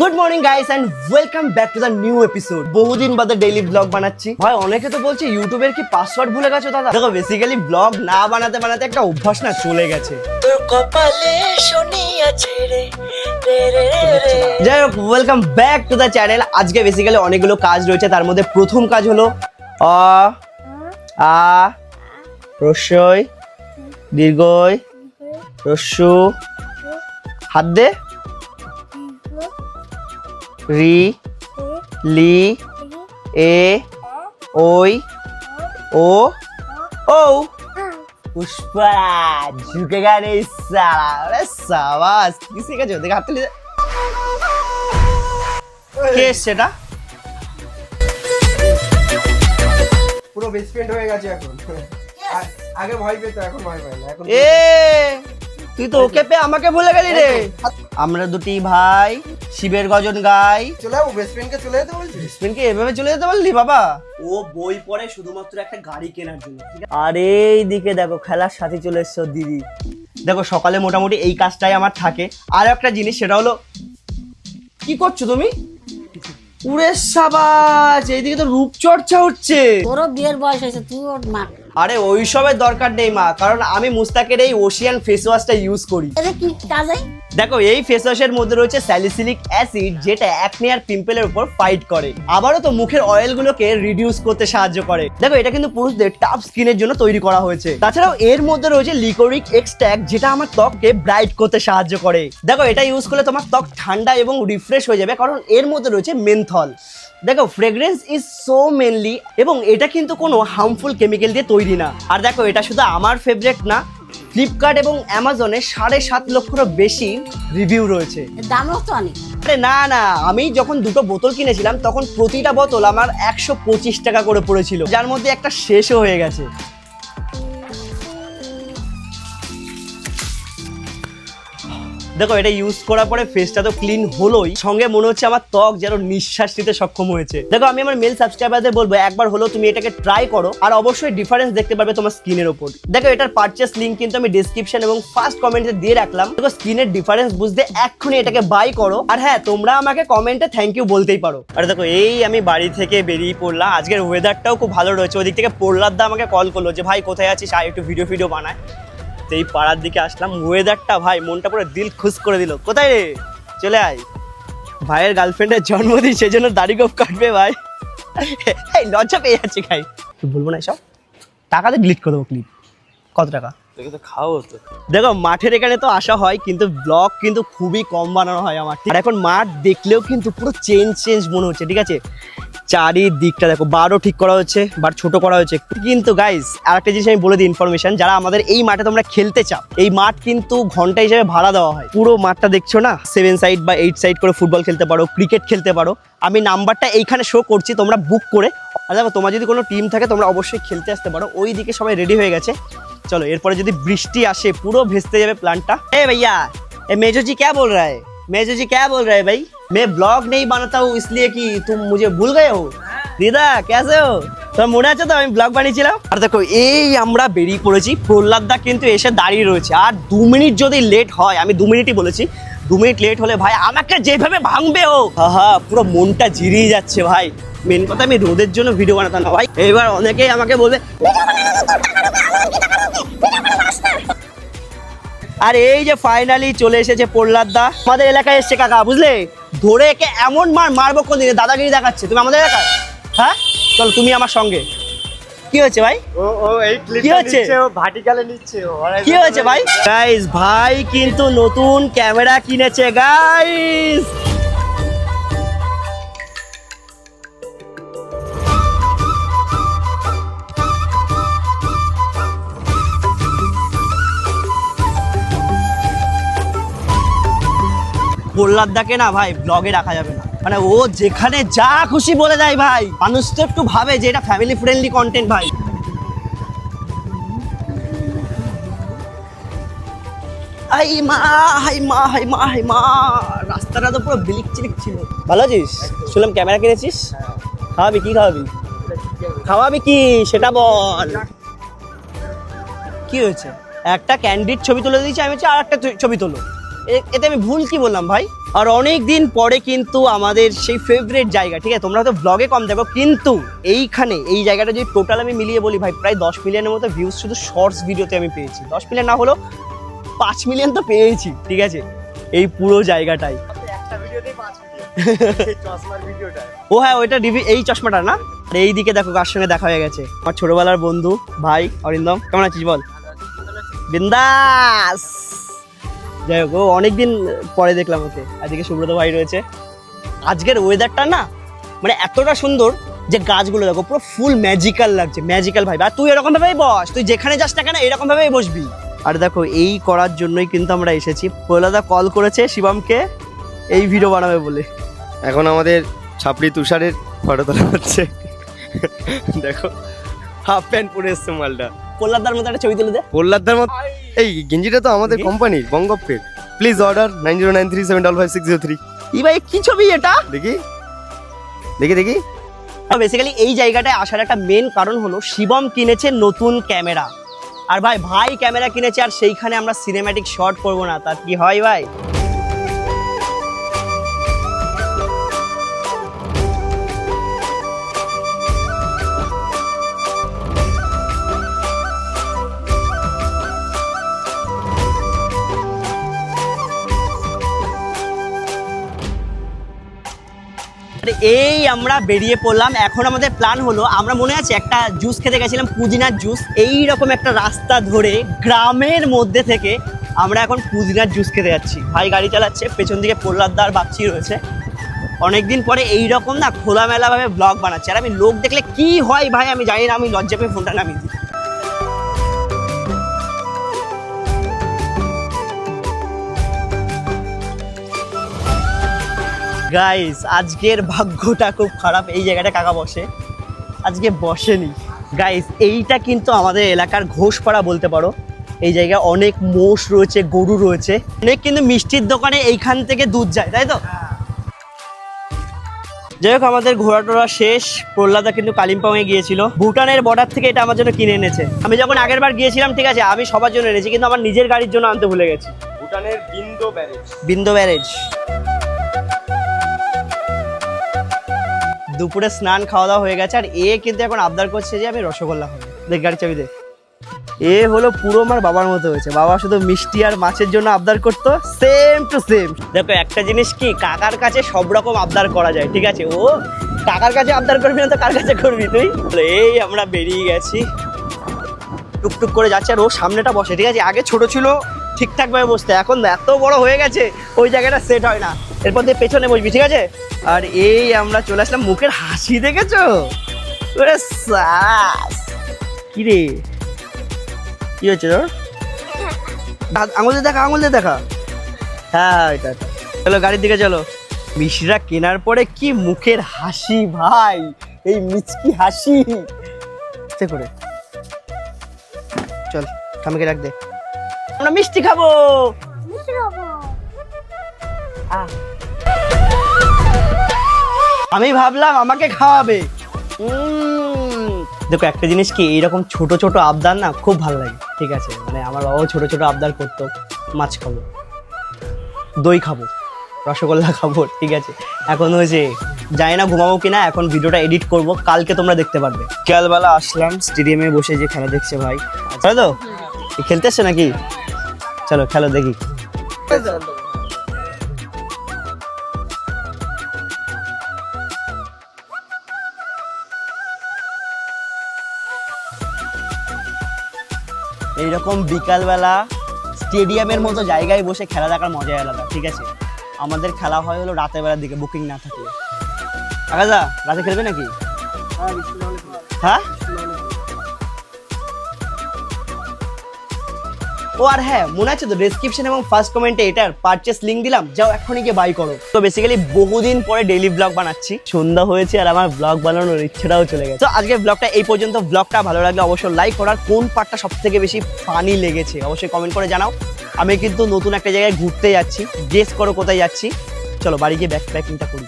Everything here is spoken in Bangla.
Good morning guys and welcome back to the new episode বহুদিন বাদে ডেইলি ব্লগ বানাচ্ছি। ভাই অনেকে তো বলছে ইউটিউবের কি পাসওয়ার্ড ভুলে গেছো দাদা? দেখো বেসিক্যালি ব্লগ না বানাতে বানাতে একটা অভ্যাস না চলে গেছে। তোর কপালে শনি আছে রে যাই হোক welcome back to the channel আজকে বেসিক্যালি অনেকগুলো কাজ রয়েছে তার মধ্যে প্রথম কাজ হলো অ আ রস্যই দীর্ঘই রস্যু হাত দে। রি লি এ ওই ও ও পুষ্পরাজ ঝুঁকে গেলে সালা। আরে সাবাস কি শিখেছো? দেখে হাত তুলে কে এসছে পুরো বেস্ট ফ্রেন্ড হয়ে গেছে এখন। আগে ভয় পেত এখন ভয় পায় না এখন এ তুই তো ওকে পে আমাকে ভুলে গেলি রে। আমরা দুটি ভাই। শিবের গজন গাই। চলে যাব বেস্ট ফ্রেন্ডকে চলে যেতে বলছিস? হাজবেন্ডকে এভাবে চলে যেতে বললি বাবা? ও বই পড়ে শুধুমাত্র একটা গাড়ি কেনার জন্য আর এইদিকে দেখো খেলার সাথে চলে এসছো দিদি। দেখো সকালে মোটামুটি এই কাজটাই আমার থাকে। আর একটা জিনিস সেটা হলো কি করছ তুমি? উড়ে সাবাজ এইদিকে তো রূপচর্চা হচ্ছে। তোরও বিয়ের বয়স হয়েছে তুই ওর মা। আরে ওইসবের দরকার নেই মা কারণ আমি মুস্তাকের এই ওশিয়ান ফেস ওয়াশটা ইউজ করি। এটা কি কাজে দেখো, এই ফেস ওয়াশের মধ্যে রয়েছে স্যালিসিলিক অ্যাসিড যেটা অ্যাকনে আর পিম্পলের উপর ফাইট করে। আবারও তো মুখের অয়েলগুলোকে রিডিউস করতে সাহায্য করে। দেখো, এটা কিন্তু পুরুষদের টাফ স্কিনের জন্য তৈরি করা হয়েছে। তাছাড়াও এর মধ্যে রয়েছে লিকোরিক এক্সট্যাক্ট যেটা আমার ত্বককে ব্রাইট করতে সাহায্য করে। দেখো, এটা ইউজ করলে তোমার ত্বক ঠান্ডা এবং রিফ্রেশ হয়ে যাবে, কারণ এর মধ্যে রয়েছে মেনথল দেখো ফ্রেগ্রেন্স ইজ সো মেনলি এবং এটা কিন্তু কোনো হার্মফুল কেমিক্যাল দিয়ে তৈরি না। আর দেখো, এটা শুধু আমার ফেভারিট না ফ্লিপকার্ট এবং অ্যামাজনে সাড়ে সাত লক্ষেরও বেশি রিভিউ রয়েছে। দামও তো অনেক। আরে না না আমি যখন দুটো বোতল কিনেছিলাম তখন প্রতিটা বোতল আমার একশো পঁচিশ টাকা করে পড়েছিল যার মধ্যে একটা শেষও হয়ে গেছে। দেখো, এটা ইউজ করার পরে ফেসটা তো ক্লিন হলোই। সঙ্গে মনে হচ্ছে আমার ত্বক যেন নিঃশ্বাস নিতে সক্ষম হয়েছে। দেখো, আমি আমার মেল সাবস্ক্রাইবারদের বলব, একবার হলো তুমি এটাকে ট্রাই করো, আর অবশ্যই ডিফারেন্স দেখতে পারবে তোমার স্কিনের ওপর। দেখো, এটার পারচেস লিঙ্ক কিন্তু আমি ডিসক্রিপশন এবং ফার্স্ট কমেন্টে দিয়ে রাখলাম। দেখো স্কিনের ডিফারেন্স বুঝতে এক্ষুনি এটাকে বাই করো। আর হ্যাঁ তোমরা আমাকে কমেন্টে থ্যাংক ইউ বলতেই পারো। আর দেখো, এই আমি বাড়ি থেকে বেরিয়ে পড়লাম। আজকের ওয়েদারটাও খুব ভালো রয়েছে। ওদিক থেকে পড়লার দা আমাকে কল করল যে, ভাই, কোথায় আছিস? আর একটু ভিডিও ভিডিও বানায়। তো এই পাড়ার দিকে আসলাম। ওয়েদারটা ভাই মনটা পুরো দিল খুশ করে দিল। কোথায় রে? চলে আয়। ভাইয়ের গার্লফ্রেন্ডের জন্মদিন সেই জন্য দাড়ি গোপ কাটবে ভাই। এই লজ্জা পেয়ে যাচ্ছি খাই তুই বলব না এসব? টাকাতে ডিলিট করে দেবো ক্লিপ কত টাকা? তোকে তো দেখো মাঠের এখানে তো আসা হয় কিন্তু ব্লগ কিন্তু খুবই কম বানানো হয় আমার। আর এখন মাঠ দেখলেও কিন্তু পুরো চেঞ্জ চেঞ্জ মনে হচ্ছে ঠিক আছে? চারিদিকটা দেখো, বারো ঠিক করা হচ্ছে বার ছোট করা হচ্ছে কিন্তু গাইজ আরেকটা জিনিস আমি বলে দিই ইনফরমেশন যারা আমাদের এই মাঠে তোমরা খেলতে চাও, এই মাঠ কিন্তু ঘণ্টা হিসেবে ভাড়া দেওয়া হয়। পুরো মাঠটা দেখছ না? সেভেন সাইড বা এইট সাইড করে ফুটবল খেলতে পারো ক্রিকেট খেলতে পারো। আমি নাম্বারটা এইখানে শো করছি, তোমরা বুক করে, আর দেখো, তোমার যদি কোনো টিম থাকে, তোমরা অবশ্যই খেলতে আসতে পারো। ওই দিকে সবাই রেডি হয়ে গেছে। চলো, এরপরে যদি বৃষ্টি আসে, পুরো ভেস্তে যাবে প্ল্যানটা এ ভাইয়া, এ মেজোজি ক্যা বল রায় মেজোজি ক্যা বল রায় ভাই? मैं ब्लॉग नहीं बनाता हूँ इसलिए कि तुम मुझे भूल गए हो দিদা কেসে হো তোমার মনে আছে তো আমি ব্লগ বানিয়েছিলাম আর দেখো এই আমরা বেরিয়ে পড়েছি প্রহ্লাদ দা কিন্তু এসে দাঁড়িয়ে রয়েছে আর দু মিনিট যদি লেট হয় আমি দু মিনিটই বলেছি দু মিনিট লেট হলে ভাই আমাকে যেভাবে ভাঙবে ও হা পুরো মনটা জিরিয়ে যাচ্ছে ভাই মেন কথা আমি রোদের জন্য ভিডিও বানাতাম না ভাই এবার অনেকেই আমাকে বলবে আর এই যে ফাইনালি চলে এসেছে প্রহ্লাদ দা আমাদের এলাকায় এসছে কাকা বুঝলে? ধরে একে এমন মার মারবো কোন কোনদিনে দাদাগিরি দেখাচ্ছে। তুমি আমাদের এলাকায়? হ্যাঁ? চল তুমি আমার সঙ্গে। কি হয়েছে ভাই? ও ও এই কি হচ্ছে? নিচ্ছে কি হয়েছে ভাই? গাইস ভাই কিন্তু নতুন ক্যামেরা কিনেছে গাইস প্রহ্লাদদাকে না ভাই ব্লগে রাখা যাবে না। মানে ও যেখানে যা খুশি বলে দেয় ভাই। মানুষ তো একটু ভাবে যে এটা ফ্যামিলি ফ্রেন্ডলি কন্টেন্ট ভাই। হাই মা হাই মা হাই মা হাই মা। রাস্তাটা তো পুরো বিলিক চিলিক ছিল। ভালো আছিস? শুনলাম ক্যামেরা কিনেছিস? খাওয়াবি, কি খাওয়াবি? খাওয়াবি কি? সেটা বল। কি হয়েছে? একটা ক্যান্ডিড ছবি তুলে দিয়েছি, আমি হচ্ছে আর একটা ছবি তোলো এতে আমি ভুল কি বললাম ভাই? আর অনেক দিন পরে কিন্তু আমাদের সেই ফেভারিট জায়গা, ঠিক আছে? তোমরা হয়তো ব্লগে কম দেখো, কিন্তু এইখানে, এই জায়গাটা যদি টোটাল আমি মিলিয়ে বলি ভাই, প্রায় দশ মিলিয়নের মতো ভিউজ শুধু শর্টস ভিডিওতে আমি পেয়েছি। দশ মিলিয়ন না হলো পাঁচ মিলিয়ন তো পেয়েছি, ঠিক আছে? এই পুরো জায়গাটাই। ও হ্যাঁ ওইটা রিভি এই চশমাটা না? এই দিকে দেখো, কার সঙ্গে দেখা হয়ে গেছে। আমার ছোটবেলার বন্ধু, ভাই, অরিন্দম, কেমন আছিস বল? বিন্দাস! যাই হোক, ও অনেকদিন পরে দেখলাম ওকে। আজকে সুব্রত ভাই রয়েছে। আজকের ওয়েদারটা না মানে এতটা সুন্দর যে গাছগুলো দেখো, পুরো ফুল ম্যাজিক্যাল লাগছে ম্যাজিক্যাল ভাই আর তুই এরকম ভাবেই বস, তুই যেখানে যাস না কেন এরকম ভাবেই বসবি। আর দেখো, এই করার জন্যই কিন্তু আমরা এসেছি। প্রহ্লাদা কল করেছে শিবমকে, এই ভিডিও বানাবে বলে। এখন আমাদের ছাপড়ি তুষারের ফটো তোলা হচ্ছে। দেখো হাফ প্যান্ট পরে এসছে মালটা। প্রহ্লাদার মতো একটা ছবি তুলে দে। প্রহ্লাদদার মতো এই গেঞ্জিটা তো আমাদের। কোম্পানির বঙ্গপ্পের please order nine zero nine three seven double five six zero three ই ভাই কি ছবি এটা? দেখি। দেখি দেখি। বেসিক্যালি এই জায়গাটায় আসার একটা মেন কারণ হলো শিবম কিনেছে নতুন ক্যামেরা। আর ভাই ভাই ক্যামেরা কিনেছে আর সেইখানে আমরা সিনেম্যাটিক শট করব না। তার কি হয় ভাই? আরে এই আমরা বেরিয়ে পড়লাম। এখন আমাদের প্ল্যান হলো, আমরা মনে আছে একটা জুস খেতে গেছিলাম, পুদিনার জুস এই রকম একটা রাস্তা ধরে গ্রামের মধ্যে থেকে আমরা এখন পুদিনার জুস খেতে যাচ্ছি। ভাই গাড়ি চালাচ্ছে, পেছন দিকে প্রহ্লাদদার বাচ্চি রয়েছে। অনেকদিন পরে এই রকম না খোলামেলাভাবে ব্লগ বানাচ্ছে। আর আমি লোক দেখলে কি হয় ভাই, আমি জানি না, আমি লজ্জা পেয়ে ফোনটা নামিয়ে দিই। গাইস আজকের ভাগ্যটা খুব খারাপ। এই জায়গাটা কাকা বসে। আজকে বসেনি। গাইস এইটা কিন্তু আমাদের এলাকার ঘোষপাড়া বলতে পারো। এই জায়গায় অনেক মোষ রয়েছে গরু রয়েছে। অনেক কিন্তু মিষ্টির দোকানে এইখান থেকে দুধ যায় তাই তো? যাই হোক আমাদের ঘোরা টোরা শেষ। প্রহ্লাদা কিন্তু কালিম্পংয়ে গিয়েছিল। ভুটানের বর্ডার থেকে এটা আমার জন্য কিনে এনেছে। আমি যখন আগের বার গিয়েছিলাম ঠিক আছে আমি সবার জন্য এনেছি কিন্তু আমার নিজের গাড়ির জন্য আনতে ভুলে গেছি। ভুটানের বিন্দু ব্যারেজ। বিন্দু ব্যারেজ। দুপুরে স্নান খাওয়া দাওয়া হয়ে গেছে, আর এ কিন্তু এখন আবদার করছে যে আমি রসগোল্লা খাব। দেখ গাড়ি চাবি দেখ এ হলো পুরো আমার বাবার মতো হয়েছে। বাবা শুধু মিষ্টি আর মাছের জন্য আবদার করতো সেম টু সেম দেখো, একটা জিনিস কি, কাকার কাছে সব রকম আবদার করা যায়, ঠিক আছে? ও কাকার কাছে আবদার করবি না তো কার কাছে করবি তুই? এই আমরা বেরিয়ে গেছি। টুকটুক করে যাচ্ছে, আর ও সামনেটা বসে, ঠিক আছে? আগে ছোট ছিল ঠিকঠাক ভাবে বসতে। এখন এত বড় হয়ে গেছে, ওই জায়গাটা সেট হয় না। এরপর দিয়ে পেছনে বসবি, ঠিক আছে? আর এই আমরা চলে আসলাম, মুখের হাসি দেখেছ? ওরে সাস! কি রে? কি হচ্ছে তোর? আঙুল দিয়ে দেখা, আঙুল দিয়ে দেখা। হ্যাঁ এটা। চলো, গাড়ির দিকে চলো। মিশরা কেনার পরে কি মুখের হাসি ভাই? এই মিচকি হাসি। করে। চল ঠামিকে রাখ দে। আমরা মিষ্টি খাব। আমি ভাবলাম আমাকে খাওয়াবে। দেখো একটা জিনিস কি এইরকম ছোট ছোট আবদার না খুব ভালো লাগে ঠিক আছে? মানে আমার বাবাও ছোট ছোট আবদার করতো মাছ খাব দই খাব রসগোল্লা খাব ঠিক আছে? এখন ওই যে জানি না ঘুমাবো কিনা এখন ভিডিওটা এডিট করব কালকে তোমরা দেখতে পারবে। বিকালবেলা আসলাম স্টেডিয়ামে বসে যে খেলা দেখছে ভাই। তাই তো? খেলতে এসছো নাকি? চলো খেলো দেখি। এইরকম বিকালবেলা স্টেডিয়ামের মতো জায়গায় বসে খেলা দেখার মজাই আলাদা ঠিক আছে? আমাদের খেলা হয় হলো রাতের বেলার দিকে বুকিং না থাকলে। আগাজা রাতে খেলবে নাকি? হ্যাঁ? ও আর হ্যাঁ মনে আছে তো ডেসক্রিপশন এবং ফার্স্ট কমেন্টে এটার পারচেস লিঙ্ক দিলাম, যাও এখনই গিয়ে বাই করো। তো বেসিক্যালি বহুদিন পরে ডেইলি ব্লগ বানাচ্ছি, সন্ধ্যা হয়েছে আর আমার ব্লগ বানানোর ইচ্ছেটাও চলে গেছে। তো আজকে ব্লগটা এই পর্যন্ত ব্লগটা ভালো লাগলে অবশ্যই লাইক করার কোন পার্টটা সব থেকে বেশি ফানি লেগেছে অবশ্যই কমেন্ট করে জানাও। আমি কিন্তু নতুন একটা জায়গায় ঘুরতে যাচ্ছি গেস করো কোথায় যাচ্ছি। চলো বাড়ি গিয়ে ব্যাক প্যাকিংটা করি।